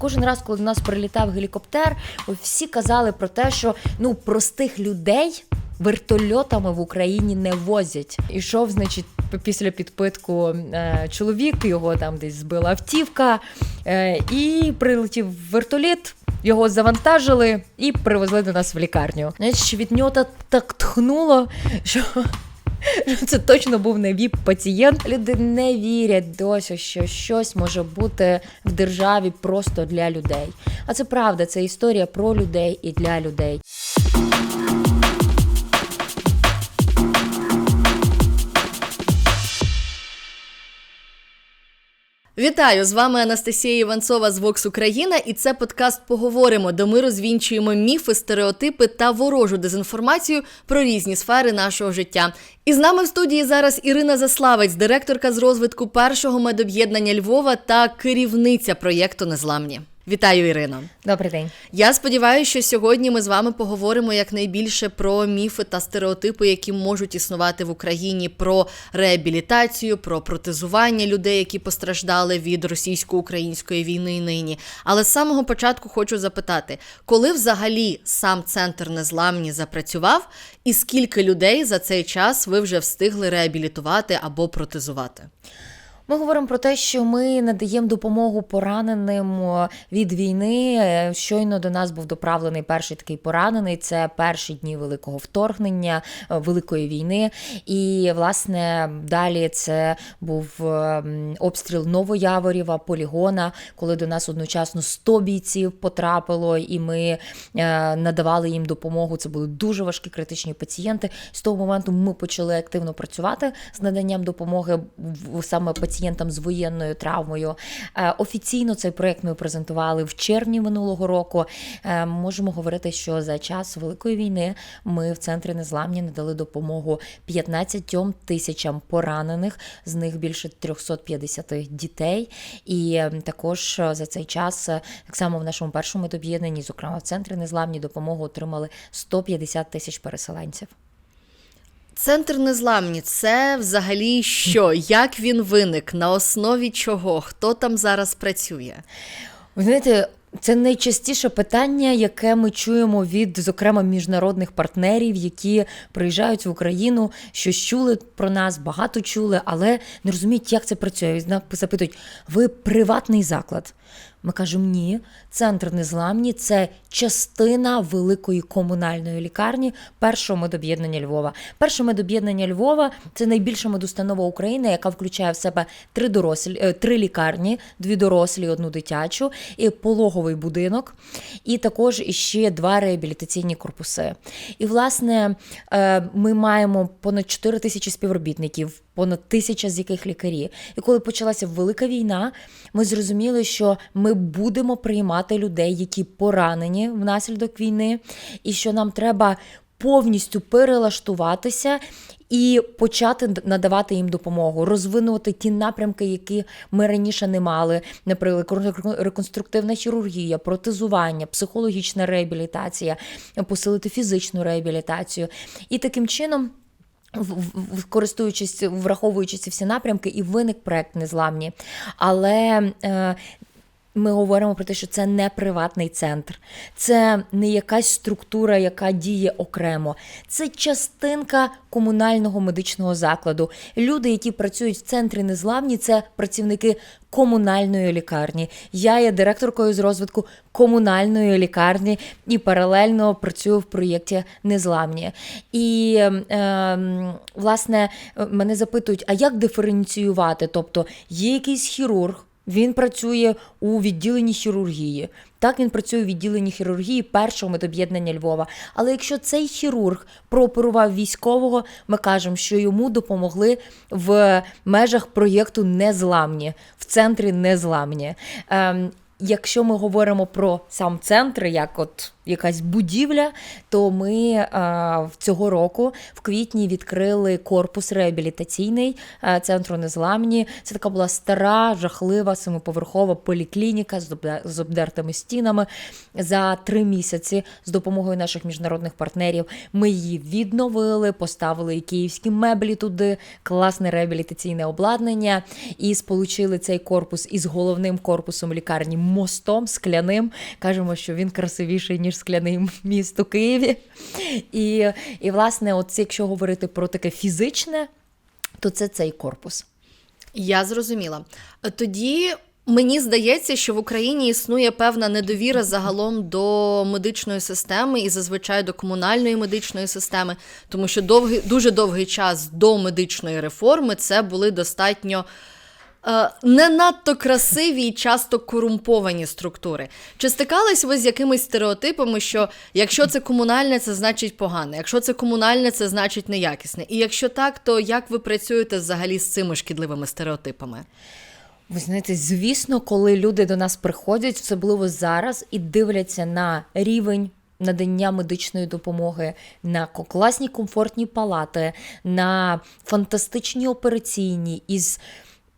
Кожен раз, коли до нас прилітав гелікоптер, всі казали про те, що ну простих людей вертольотами в Україні не возять. Ішов, значить, після підпитку е, чоловік, його там десь збила автівка, е, і прилетів вертоліт. Його завантажили і привезли до нас в лікарню. Значить, від нього так тхнуло, що це точно був не віп пацієнт. Люди не вірять досі, що щось може бути в державі просто для людей. А це правда, це історія про людей і для людей. Вітаю! З вами Анастасія Іванцова з Vox Україна, і це подкаст Поговоримо, де ми розвінчуємо міфи, стереотипи та ворожу дезінформацію про різні сфери нашого життя. І з нами в студії зараз Ірина Заславець, директорка з розвитку першого медоб'єднання Львова та керівниця проєкту Незламні. Вітаю, Ірино! Добрий день. Я сподіваюся, що сьогодні ми з вами поговоримо якнайбільше про міфи та стереотипи, які можуть існувати в Україні, про реабілітацію, про протезування людей, які постраждали від російсько-української війни нині. Але з самого початку хочу запитати, коли взагалі сам центр незламні запрацював, і скільки людей за цей час ви вже встигли реабілітувати або протезувати? Ми говоримо про те, що ми надаємо допомогу пораненим від війни. Е, Щойно до нас був доправлений перший такий поранений. Це перші дні великого вторгнення, е, великої війни. І власне далі це був е, обстріл Новояворєва, полігона, коли до нас одночасно 100 бійців потрапило, і ми надавали їм допомогу. Це були дуже важкі критичні пацієнти. З того моменту ми почали активно працювати з наданням допомоги саме пацієнтам з воєнною травмою. Е, Офіційно цей проект ми презентували в червні минулого року. Е, Можемо говорити, що за час великої війни ми в центрі незламні надали допомогу 15 тисячам поранених, з них більше 350 дітей. І е, також за цей час, так само в нашому першому медоб'єднанні, зокрема в центрі незламні допомогу отримали 150 тисяч переселенців. Центр незламні це взагалі що? Як він виник? На основі чого? Хто там зараз працює? Ви знаєте, це найчастіше питання, яке ми чуємо від, зокрема, міжнародних партнерів, які приїжджають в Україну, що чули про нас, багато чули, але не розуміють, як це працює. Запитують: ви приватний заклад? Ми кажемо, ні, центр незламні це частина великої комунальної лікарні першого медоб'єднання Львова. Перше медоб'єднання Львова це найбільша медустанова України, яка включає в себе три дорослі, е, три лікарні, дві дорослі, одну дитячу, і пологовий будинок, і також іще два реабілітаційні корпуси. І власне е, ми маємо понад 4 тисячі співробітників. Понад тисяча з яких лікарі. І коли почалася велика війна, ми зрозуміли, що ми будемо приймати людей, які поранені внаслідок війни, і що нам треба повністю перелаштуватися і почати надавати їм допомогу, розвинути ті напрямки, які ми раніше не мали, наприклад, реконструктивна хірургія, протезування, психологічна реабілітація, посилити фізичну реабілітацію. І таким чином. Користуючись, враховуючи ці всі напрямки, і виник проект незламні. Але е, ми говоримо про те, що це не приватний центр, це не якась структура, яка діє окремо. Це частинка комунального медичного закладу. Люди, які працюють в центрі незламні, це працівники комунальної лікарні. Я є директоркою з розвитку комунальної лікарні і паралельно працюю в проєкті Незламні. І е, власне мене запитують: а як диференціювати? Тобто є якийсь хірург. Він працює у відділенні хірургії. Так, він працює у відділенні хірургії першого медоб'єднання Львова. Але якщо цей хірург прооперував військового, ми кажемо, що йому допомогли в межах проєкту Незламні, в центрі Незламні. Ем, Якщо ми говоримо про сам центр, як от якась будівля, то ми а, цього року в квітні відкрили корпус реабілітаційний центру незламні. Це така була стара, жахлива семиповерхова поліклініка з обдертими стінами. За три місяці з допомогою наших міжнародних партнерів ми її відновили, поставили київські меблі туди, класне реабілітаційне обладнання і сполучили цей корпус із головним корпусом лікарні мостом скляним. Кажемо, що він красивіший ніж скляний міст у Києві. І, і власне, от якщо говорити про таке фізичне, то це цей корпус. Я зрозуміла. Тоді мені здається, що в Україні існує певна недовіра загалом до медичної системи і зазвичай до комунальної медичної системи, тому що довгий, дуже довгий час до медичної реформи це були достатньо. Е, Не надто красиві і часто корумповані структури. Чи стикались ви з якимись стереотипами, що якщо це комунальне, це значить погане, якщо це комунальне, це значить неякісне? І якщо так, то як ви працюєте взагалі з цими шкідливими стереотипами? Ви знаєте, звісно, коли люди до нас приходять, особливо зараз, і дивляться на рівень. Надання медичної допомоги на класні комфортні палати, на фантастичні операційні із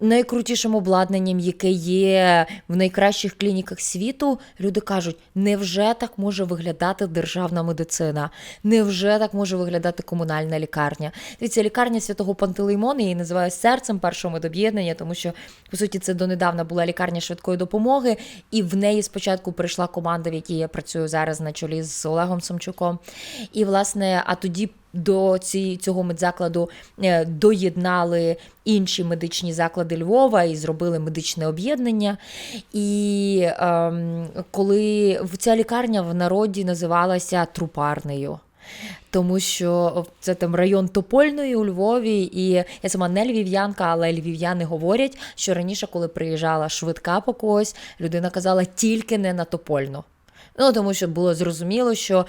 найкрутішим обладнанням, яке є в найкращих клініках світу, люди кажуть: невже так може виглядати державна медицина? Невже так може виглядати комунальна лікарня? Дивіться, лікарня святого Пантелеймона, її називаю серцем першого медоб'єднання, тому що по суті це донедавна була лікарня швидкої допомоги, і в неї спочатку прийшла команда, в якій я працюю зараз на чолі з Олегом Самчуком. І власне, а тоді. До ці, цього медзакладу е, доєднали інші медичні заклади Львова і зробили медичне об'єднання. І ем, коли ця лікарня в народі називалася трупарнею. Тому що це там район Топольної у Львові, і я сама не львів'янка, але львів'яни говорять, що раніше, коли приїжджала швидка по когось, людина казала тільки не на Топольну. Ну тому що було зрозуміло, що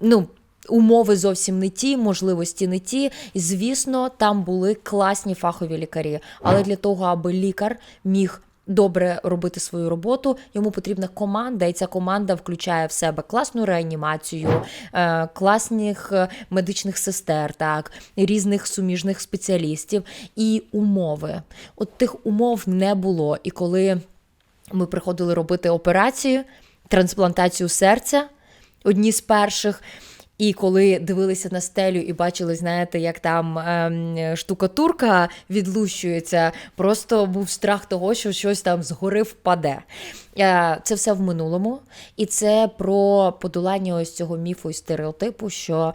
ну. Умови зовсім не ті, можливості не ті. Звісно, там були класні фахові лікарі. Але для того, аби лікар міг добре робити свою роботу, йому потрібна команда, і ця команда включає в себе класну реанімацію, е, класних е, медичних сестер, так, різних суміжних спеціалістів і умови. От тих умов не було. І коли ми приходили робити операцію, трансплантацію серця, одні з перших. І коли дивилися на стелю і бачили, знаєте, як там ем, штукатурка відлущується, просто був страх того, що щось там згори впаде. Е, Це все в минулому, і це про подолання ось цього міфу і стереотипу, що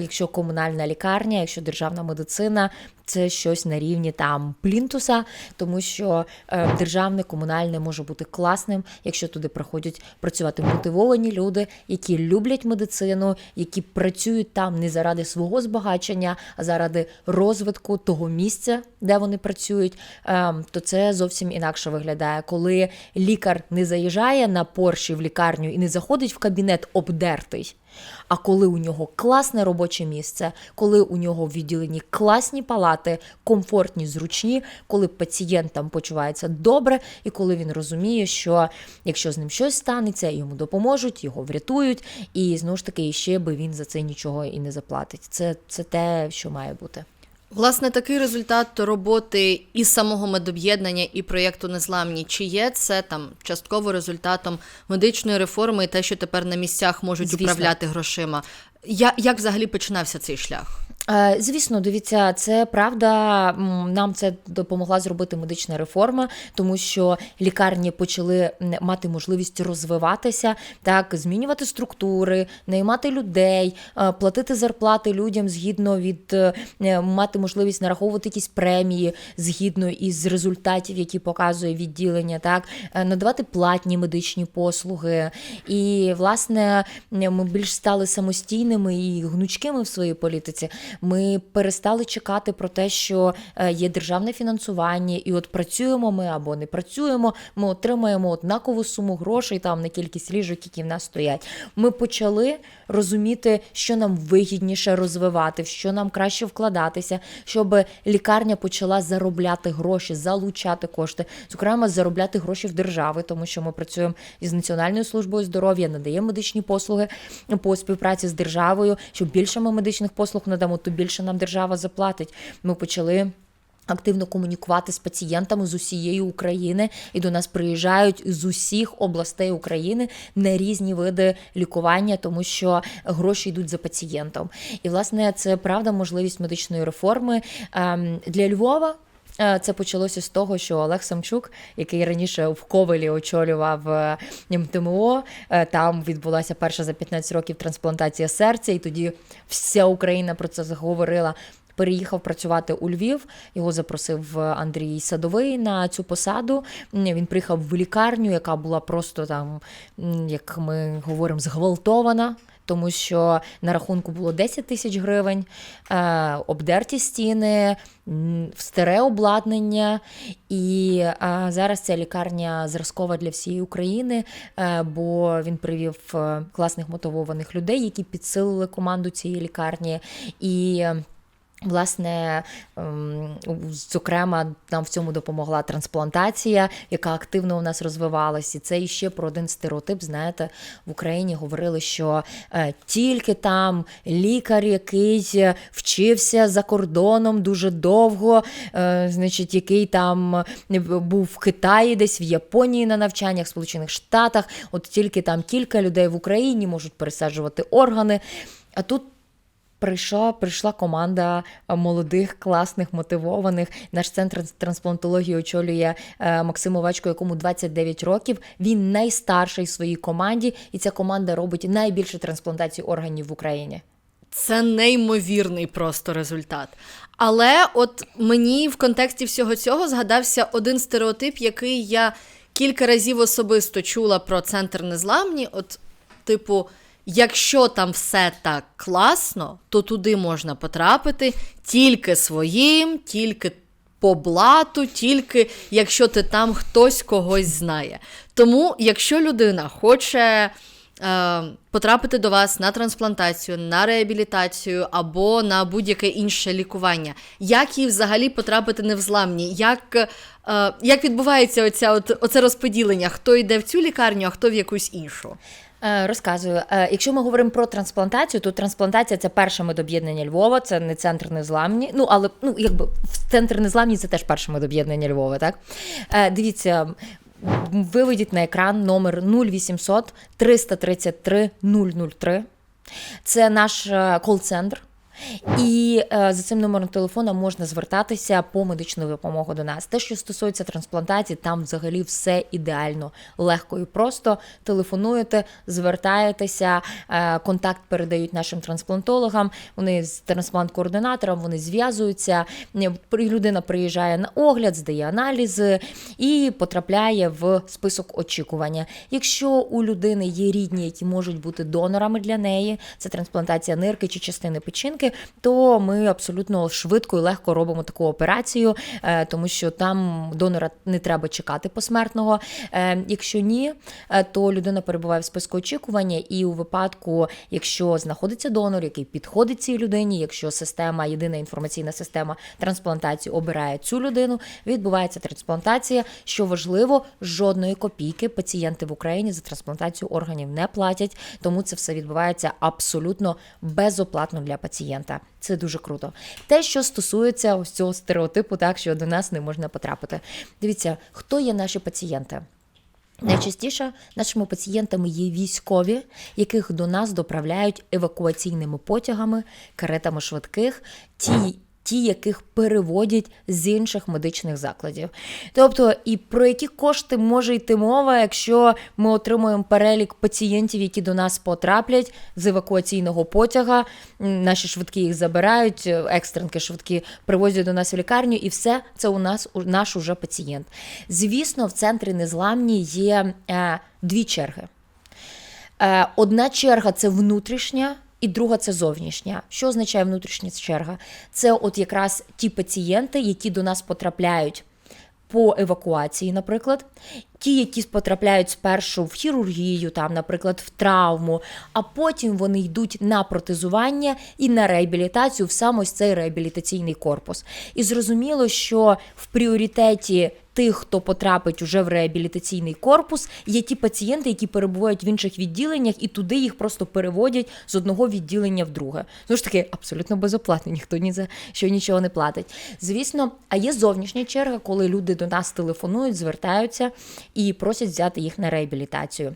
якщо комунальна лікарня, якщо державна медицина, це щось на рівні там плінтуса, тому що е, державне комунальне може бути класним, якщо туди приходять працювати мотивовані люди, які люблять медицину, які працюють там не заради свого збагачення, а заради розвитку того місця, де вони працюють. Е, то це зовсім інакше виглядає, коли лікар не заїжджає на порші в лікарню і не заходить в кабінет обдертий. А коли у нього класне робоче місце, коли у нього в відділенні класні палати, комфортні, зручні, коли пацієнт там почувається добре, і коли він розуміє, що якщо з ним щось станеться, йому допоможуть, його врятують, і знову ж таки, ще би він за це нічого і не заплатить. Це, це те, що має бути. Власне, такий результат роботи і самого медоб'єднання, і проєкту Незламні. Чи є це там частково результатом медичної реформи і те, що тепер на місцях можуть Звісно. управляти грошима? Я, як взагалі починався цей шлях? Е, Звісно, дивіться, це правда. Нам це допомогла зробити медична реформа, тому що лікарні почали мати можливість розвиватися, так змінювати структури, наймати людей, е, платити зарплати людям згідно від е, мати можливість нараховувати якісь премії згідно із результатів, які показує відділення, так надавати платні медичні послуги. І власне ми більш стали самостійними і гнучкими в своїй політиці. Ми перестали чекати про те, що е, є державне фінансування, і от працюємо ми або не працюємо. Ми отримаємо однакову суму грошей там на кількість ліжок, які в нас стоять. Ми почали розуміти, що нам вигідніше розвивати, в що нам краще вкладатися, щоб лікарня почала заробляти гроші, залучати кошти, зокрема, заробляти гроші в держави, тому що ми працюємо із Національною службою здоров'я, надаємо медичні послуги по співпраці з державою. Що більше ми медичних послуг надамо, то більше нам держава заплатить. Ми почали. Активно комунікувати з пацієнтами з усієї України, і до нас приїжджають з усіх областей України на різні види лікування, тому що гроші йдуть за пацієнтом. І власне це правда можливість медичної реформи Ем, для Львова. Е, Це почалося з того, що Олег Самчук, який раніше в Ковелі очолював е, МТМО, е, там відбулася перша за 15 років трансплантація серця, і тоді вся Україна про це заговорила. Переїхав працювати у Львів. Його запросив Андрій Садовий на цю посаду. Він приїхав в лікарню, яка була просто там, як ми говоримо, зґвалтована. Тому що на рахунку було 10 тисяч гривень, е, обдерті стіни, м, старе обладнання. І е, зараз ця лікарня зразкова для всієї України, е, бо він привів класних мотивованих людей, які підсилили команду цієї лікарні. І Власне, ем, зокрема, нам в цьому допомогла трансплантація, яка активно у нас розвивалась. І це іще про один стереотип. Знаєте, в Україні говорили, що е, тільки там лікар, який вчився за кордоном дуже довго, е, значить, який там е, був в Китаї, десь в Японії на навчаннях, в Сполучених Штатах, от тільки там кілька людей в Україні можуть пересаджувати органи. А тут Прийшла, прийшла команда е, молодих, класних, мотивованих. Наш центр трансплантології очолює е, Максим Овечко, якому 29 років. Він найстарший в своїй команді, і ця команда робить найбільше трансплантацій органів в Україні. Це неймовірний просто результат. Але от мені в контексті всього цього згадався один стереотип, який я кілька разів особисто чула про центр незламні. От, типу, якщо там все так класно, то туди можна потрапити тільки своїм, тільки по блату, тільки якщо ти там хтось когось знає. Тому, якщо людина хоче е, потрапити до вас на трансплантацію, на реабілітацію або на будь-яке інше лікування, як їй взагалі потрапити невзламні? Як, е, як відбувається оця, оце розподілення? Хто йде в цю лікарню, а хто в якусь іншу? Е, Розказую, Е, якщо ми говоримо про трансплантацію, то трансплантація це перше медоб'єднання Львова, це не центр незламні. Ну але ну якби центр незламні це теж перше медоб'єднання Львова. Так Е, дивіться. Виведіть на екран номер 0800 333 003. Це наш кол-центр. І е, за цим номером телефона можна звертатися по медичну допомогу до нас. Те, що стосується трансплантації, там взагалі все ідеально, легко і просто. Телефонуєте, звертаєтеся, е, контакт передають нашим трансплантологам. Вони з трансплант-координатором вони зв'язуються. Е, Людина приїжджає на огляд, здає аналізи і потрапляє в список очікування. Якщо у людини є рідні, які можуть бути донорами для неї, це трансплантація нирки чи частини печінки, то ми абсолютно швидко і легко робимо таку операцію, е, тому що там донора не треба чекати посмертного. Е, Якщо ні, е, то людина перебуває в списку очікування, і у випадку, якщо знаходиться донор, який підходить цій людині, якщо система, єдина інформаційна система трансплантації обирає цю людину, відбувається трансплантація. Що важливо, жодної копійки пацієнти в Україні за трансплантацію органів не платять, тому це все відбувається абсолютно безоплатно для пацієнта. Це дуже круто. Те, що стосується ось цього стереотипу, так що до нас не можна потрапити. Дивіться, хто є наші пацієнти. Найчастіше нашими пацієнтами є військові, яких до нас доправляють евакуаційними потягами, каретами швидких, ті, ті, яких переводять з інших медичних закладів. Тобто, і про які кошти може йти мова, якщо ми отримуємо перелік пацієнтів, які до нас потраплять з евакуаційного потяга, наші швидкі їх забирають, екстренки швидкі привозять до нас в лікарню, і все це у нас наш уже пацієнт. Звісно, в центрі незламні є е, дві черги. Е, Одна черга це внутрішня і друга це зовнішня. Що означає внутрішня черга? Це от якраз ті пацієнти, які до нас потрапляють по евакуації, наприклад, ті, які потрапляють спершу в хірургію, там, наприклад, в травму, а потім вони йдуть на протезування і на реабілітацію в сам ось цей реабілітаційний корпус. І зрозуміло, що в пріоритеті тих, хто потрапить уже в реабілітаційний корпус, є ті пацієнти, які перебувають в інших відділеннях, і туди їх просто переводять з одного відділення в друге. Знову ж таки, абсолютно безоплатно, ніхто ні за що нічого не платить. Звісно, а є зовнішня черга, коли люди до нас телефонують, звертаються і просять взяти їх на реабілітацію.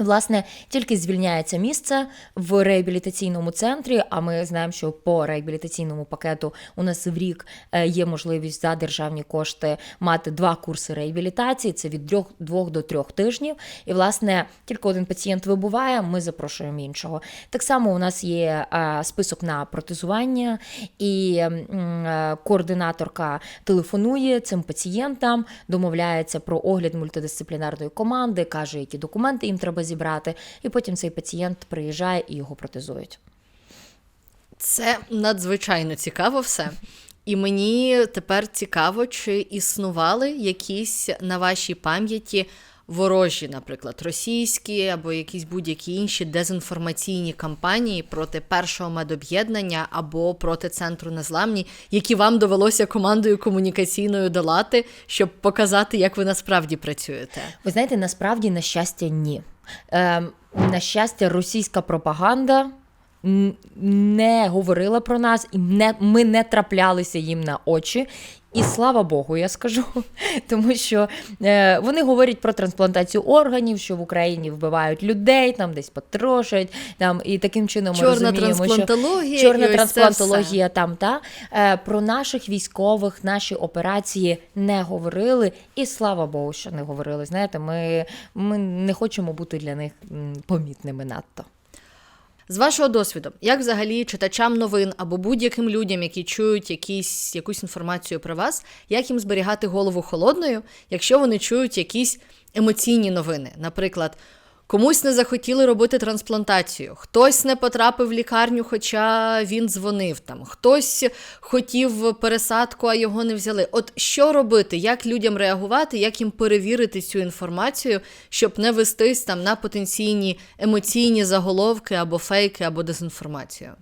Власне, тільки звільняється місце в реабілітаційному центрі. А ми знаємо, що по реабілітаційному пакету у нас в рік е, є можливість за державні кошти мати два курси реабілітації. Це від двох, двох до трьох тижнів. І власне тільки один пацієнт вибуває, ми запрошуємо іншого. Так само у нас є е, список на протезування, і е, координаторка телефонує цим пацієнтам, домовляється про огляд мультидисциплінарної команди, каже, які документи їм треба зібрати, і потім цей пацієнт приїжджає і його протезують. Це надзвичайно цікаво все. І мені тепер цікаво, чи існували якісь на вашій пам'яті ворожі, наприклад, російські або якісь будь-які інші дезінформаційні кампанії проти першого медоб'єднання або проти центру незламні, які вам довелося командою комунікаційною долати, щоб показати, як ви насправді працюєте. Ви знаєте, насправді, на щастя, ні. Ем, на щастя, російська пропаганда не говорила про нас, і не, ми не траплялися їм на очі. І слава Богу, я скажу, тому що е, вони говорять про трансплантацію органів, що в Україні вбивають людей, там десь потрошать, там і таким чином ми Чорна розуміємо, трансплантологія. що чорна трансплантологія там та е, про наших військових, наші операції не говорили, і слава Богу, що не говорили. Знаєте, ми, ми не хочемо бути для них помітними надто. З вашого досвіду, як взагалі читачам новин або будь-яким людям, які чують якісь, якусь інформацію про вас, як їм зберігати голову холодною, якщо вони чують якісь емоційні новини? Наприклад, комусь не захотіли робити трансплантацію, хтось не потрапив в лікарню, хоча він дзвонив там, хтось хотів пересадку, а його не взяли. От що робити, як людям реагувати, як їм перевірити цю інформацію, щоб не вестись там на потенційні емоційні заголовки або фейки, або дезінформацію?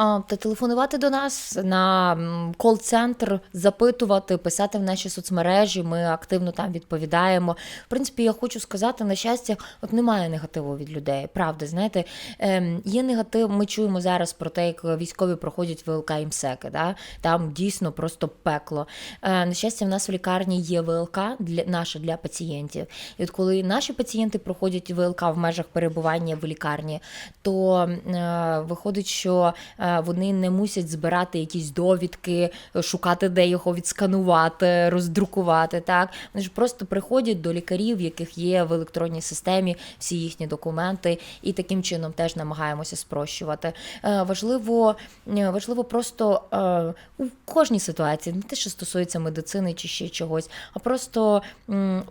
Та телефонувати до нас на кол-центр, запитувати, писати в наші соцмережі. Ми активно там відповідаємо. В принципі, я хочу сказати, на щастя, от немає негативу від людей. Правда, знаєте, ем, є негатив. Ми чуємо зараз про те, як військові проходять ВЛК і МСЕКи. Да? Там дійсно просто пекло. Е, на щастя, в нас в лікарні є ВЛК для наша для пацієнтів. І от коли наші пацієнти проходять ВЛК в межах перебування в лікарні, то е, виходить, що е, вони не мусять збирати якісь довідки, шукати, де його відсканувати, роздрукувати. Так вони ж просто приходять до лікарів, в яких є в електронній системі всі їхні документи, і таким чином теж намагаємося спрощувати. Е, Важливо, важливо просто е, у кожній ситуації, не те, що стосується медицини чи ще чогось, а просто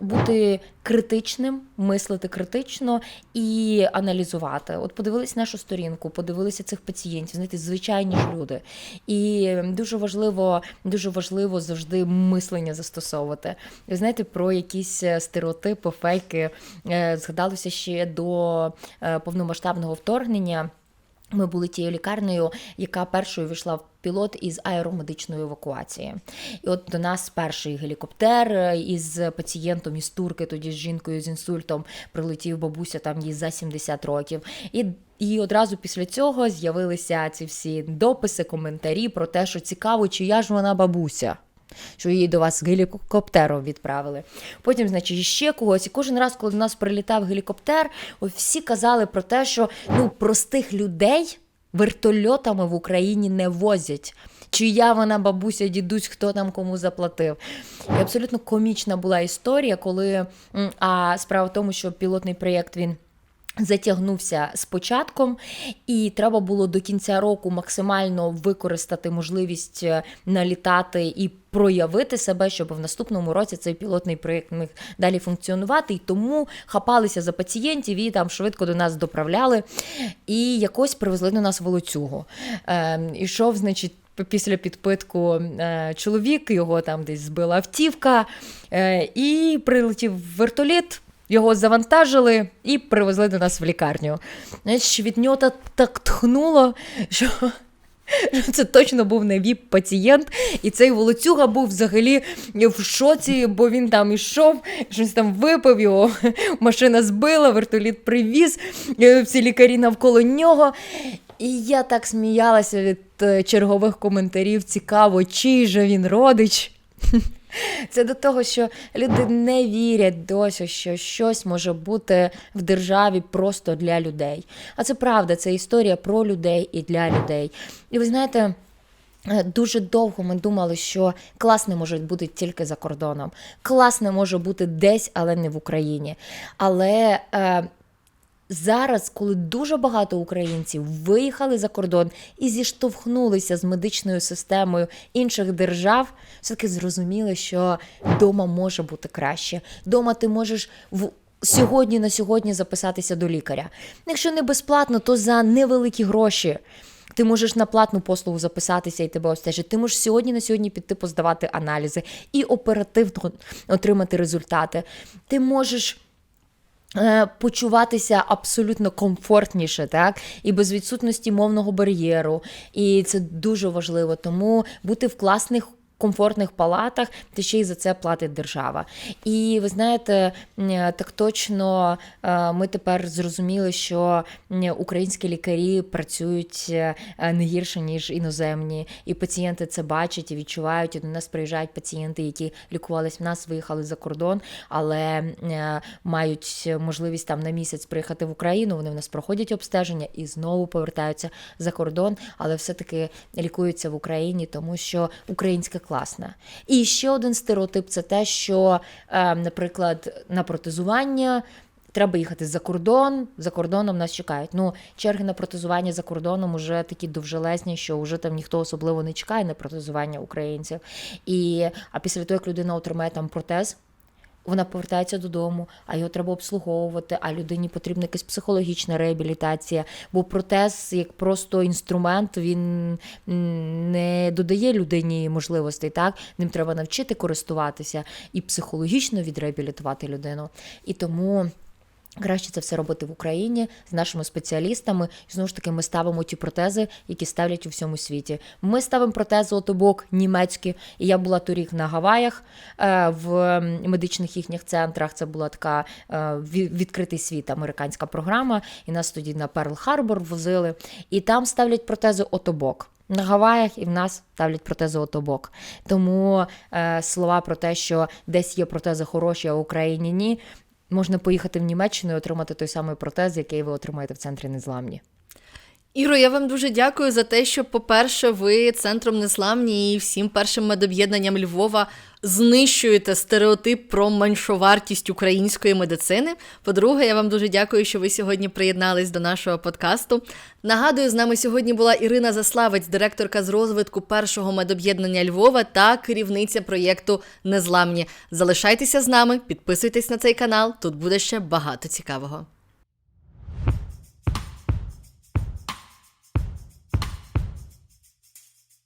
бути критичним, мислити критично і аналізувати. От подивились нашу сторінку, подивилися цих пацієнтів, знаєте, звичайні ж люди. І дуже важливо, дуже важливо завжди мислення застосовувати. Ви знаєте, про якісь е, стереотипи, фейки е, згадалося ще до е, повномасштабного вторгнення. Ми були тією лікарнею, яка першою війшла в пілот із аеромедичної евакуації. І от до нас перший гелікоптер із пацієнтом із турки, тоді з жінкою з інсультом, прилетів бабуся там їй за 70 років. І і одразу після цього з'явилися ці всі дописи, коментарі про те, що цікаво, чия ж вона бабуся. Що її до вас гелікоптером відправили. Потім, значить, ще когось. І кожен раз, коли до нас прилітав гелікоптер, всі казали про те, що ну, простих людей вертольотами в Україні не возять. Чия вона бабуся, дідусь, хто там кому заплатив. І абсолютно комічна була історія, коли а справа в тому, що пілотний проєкт він. Затягнувся з початком, і треба було до кінця року максимально використати можливість е, налітати і проявити себе, щоб в наступному році цей пілотний проєкт міг далі функціонувати. І тому хапалися за пацієнтів і там швидко до нас доправляли. І якось привезли до нас волоцюгу. Е, ішов, значить. Після підпитку е, чоловік, його там десь збила автівка, е, і прилетів вертоліт, його завантажили і привезли до нас в лікарню. Знаєш, від нього так тхнуло, що. Це точно був не віп-пацієнт, і цей волоцюга був взагалі в шоці, бо він там ішов, щось там випив, його машина збила, вертоліт привіз, е, всі лікарі навколо нього. І я так сміялася від е, чергових коментарів. Цікаво, чий же він родич. Це до того, що люди не вірять досі, що щось може бути в державі просто для людей. А це правда, це історія про людей і для людей. І ви знаєте. е, Дуже довго ми думали, що клас не може бути тільки за кордоном. Клас не може бути десь, але не в Україні. Але е, зараз, коли дуже багато українців виїхали за кордон і зіштовхнулися з медичною системою інших держав, все-таки зрозуміли, що вдома може бути краще. Дома ти можеш в. Сьогодні на сьогодні записатися до лікаря. Якщо не безплатно, то за невеликі гроші. Ти можеш на платну послугу записатися і тебе обстежать. Ти можеш сьогодні на сьогодні піти поздавати аналізи і оперативно отримати результати. Ти можеш почуватися абсолютно комфортніше, так і без відсутності мовного бар'єру. І це дуже важливо. Тому бути в класних. Комфортних палатах, та ще й за це платить держава. І ви знаєте, так точно е, ми тепер зрозуміли, що українські лікарі працюють е, не гірше, ніж іноземні. І пацієнти це бачать і відчувають. І до нас приїжджають пацієнти, які лікувались в нас, виїхали за кордон, але е, мають можливість там на місяць приїхати в Україну. Вони в нас проходять обстеження і знову повертаються за кордон, але все-таки лікуються в Україні, тому що українське класне. І ще один стереотип це те, що, е, наприклад, на протезування. Треба їхати за кордон, за кордоном нас чекають. Ну, черги на протезування за кордоном вже такі довжелезні, що вже там ніхто особливо не чекає на протезування українців. І, а після того, як людина отримає там протез, вона повертається додому, а його треба обслуговувати, а людині потрібна якась психологічна реабілітація. Бо протез, як просто інструмент, він не додає людині можливостей. Так ним треба навчити користуватися і психологічно відреабілітувати людину. І тому. Краще це все робити в Україні з нашими спеціалістами. І знову ж таки, ми ставимо ті протези, які ставлять у всьому світі. Ми ставимо протези отобок німецькі. І я була торік на Гаваях е, в медичних їхніх центрах. Це була така е, відкритий світ, американська програма. І нас тоді на Перл Харбор возили. І там ставлять протези отобок. На Гаваях і в нас ставлять протези отобок. Тому е, слова про те, що десь є протези хороші, а в Україні ні. Можна поїхати в Німеччину і отримати той самий протез, який ви отримаєте в центрі незламні. Іро, я вам дуже дякую за те, що, по-перше, ви центром Незламні і всім першим медоб'єднанням Львова знищуєте стереотип про меншовартість української медицини. По-друге, я вам дуже дякую, що ви сьогодні приєднались до нашого подкасту. Нагадую, з нами сьогодні була Ірина Заславець, директорка з розвитку першого медоб'єднання Львова та керівниця проєкту Незламні. Залишайтеся з нами, підписуйтесь на цей канал. Тут буде ще багато цікавого.